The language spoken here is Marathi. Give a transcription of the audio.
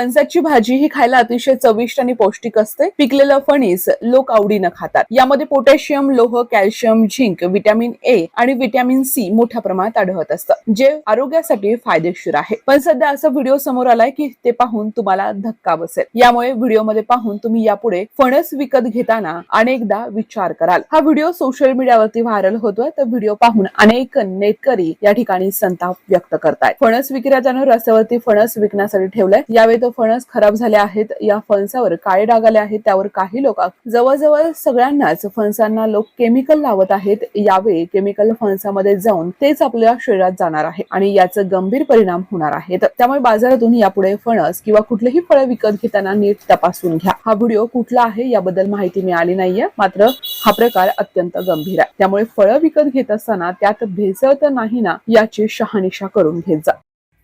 फणसाची भाजी ही खायला अतिशय चविष्ट आणि पौष्टिक असते. पिकलेलं फणीस लोक आवडीनं खातात. यामध्ये पोटॅशियम लोह कॅल्शियम झिंक व्हिटॅमिन ए आणि व्हिटॅमिन सी मोठ्या प्रमाणात आढळत असतं जे आरोग्यासाठी फायदेशीर आहे. पण सध्या असा व्हिडिओ समोर आलाय की ते पाहून तुम्हाला धक्का बसेल. यामुळे व्हिडिओमध्ये पाहून तुम्ही यापुढे फणस विकत घेताना अनेकदा विचार कराल. हा व्हिडिओ सोशल मीडियावरती व्हायरल होतोय तर व्हिडिओ पाहून अनेक नेटकरी या ठिकाणी संताप व्यक्त करतायत. फणस विक्रेत्यानं रस्त्यावरती फणस विकण्यासाठी ठेवलाय. यावेळी तो फणस खराब झाले आहेत या फणसावर काळे डाग आले आहेत त्यावर काही लोक जवळजवळ सगळ्यांनाच फणसांना लोक केमिकल लावत आहेत. यावेळी केमिकल फणसामध्ये जाऊन तेच आपल्या शरीरात जाणार आहे आणि याचे गंभीर परिणाम होणार आहेत. त्यामुळे बाजारातून यापुढे फणस किंवा कुठलेही फळ विकत घेताना नीट तपासून घ्या. हा व्हिडिओ कुठला आहे याबद्दल माहिती मिळाली नाहीये मात्र हा प्रकार अत्यंत गंभीर आहे. त्यामुळे फळं विकत घेत असताना त्यात भेसळ तर नाही ना याची शहानिशा करून घेत जा.